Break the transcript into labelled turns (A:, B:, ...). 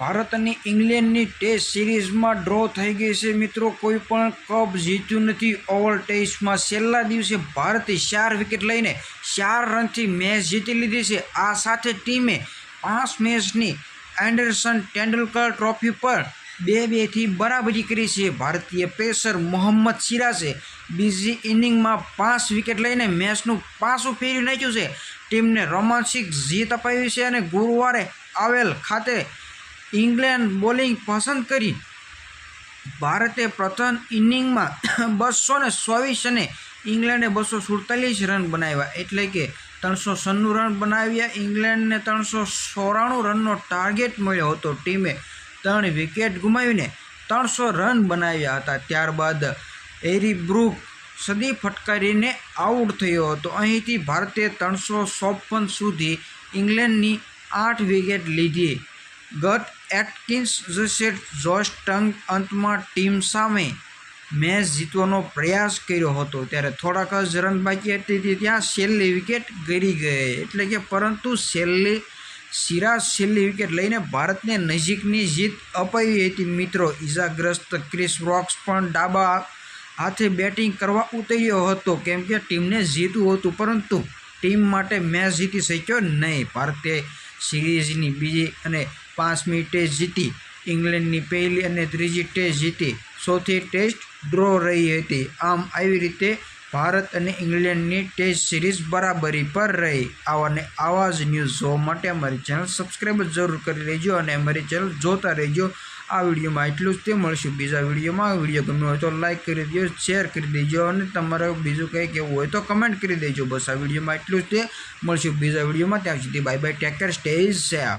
A: ભારત અને ઇંગ્લેન્ડની ટેસ્ટ સિરીઝમાં ડ્રો થઈ ગઈ છે. મિત્રો, કોઈ પણ કપ જીત્યું નથી. ઓવર ટેસ્ટમાં છેલ્લા દિવસે ભારતે ચાર વિકેટ લઈને ચાર રનથી મેચ જીતી લીધી છે. આ સાથે ટીમે પાંચ મેચની એન્ડરસન તેંડુલકર ટ્રોફી પર બે બેથી બરાબરી કરી છે. ભારતીય પેસર મોહમ્મદ સિરાજે બીજી ઇનિંગમાં પાંચ વિકેટ લઈને મેચનું પાસું ફેરવી નાખ્યું છે. ટીમને રોમાંચિક જીત અપાવી છે અને ગુરુવારે આવેલ ખાતે ઇંગ્લેન્ડ બોલિંગ પસંદ કરી. ભારતે પ્રથમ ઇનિંગમાં બસો ને ચોવીસ અને ઇંગ્લેન્ડે બસો સુડતાલીસ રન બનાવ્યા. એટલે કે ત્રણસો સન્નું રન બનાવ્યા. ઇંગ્લેન્ડને ત્રણસો ચોરાણું રનનો ટાર્ગેટ મળ્યો હતો. ટીમે ત્રણ વિકેટ ગુમાવીને ત્રણસો રન બનાવ્યા હતા. ત્યારબાદ એરી બ્રુક સદી ફટકારીને આઉટ થયો હતો. અહીંથી ભારતે ત્રણસો ચોપન સુધી ઇંગ્લેન્ડની આઠ વિકેટ લીધી. ગત એટકિન્સ જસેટ જોશ ટંગ અંતમાં ટીમ સામે મેચ જીતવાનો પ્રયાસ કર્યો હતો. ત્યારે થોડાક જ રન બાકી હતી ત્યાં છેલ્લી વિકેટ ગરી ગઈ. એટલે કે પરંતુ છેલ્લી સિરાજ છેલ્લી વિકેટ લઈને ભારતને નજીકની જીત અપાવી હતી. મિત્રો, ઈજાગ્રસ્ત ક્રિસ રોક્સ પણ ડાબા હાથે બેટિંગ કરવા ઉતર્યો હતો. કેમ કે ટીમને જીતવું હતું, પરંતુ ટીમ માટે મેચ જીતી શક્યો નહીં. ભારતે સિરીઝની બીજી અને પાંચમી ટેસ્ટ જીતી ઇંગ્લેન્ડની પહેલી અને ત્રીજી ટેસ્ટ જીતી. ચોથી ટેસ્ટ ડ્રો રહી હતી. આમ આવી રીતે ભારત અને ઇંગ્લેન્ડની ટેસ્ટ સિરીઝ બરાબરી પર રહી. આવાને આવા જ ન્યૂઝ જોવા માટે અમારી ચેનલ સબસ્ક્રાઈબ જરૂર કરી લેજો અને અમારી ચેનલ જોતા રહેજો. આ વિડીયોમાં એટલું જ. તે મળશું બીજા વિડીયોમાં. વીડિયો ગમ્યો હોય તો લાઇક કરી દેજો શેર કરી દેજો અને તમારે બીજું કંઈ કહેવું હોય તો કમેન્ટ કરી દેજો. બસ આ વિડીયોમાં એટલું જ. તે મળશું બીજા વિડીયોમાં. ત્યાં સુધી bye bye take care stay safe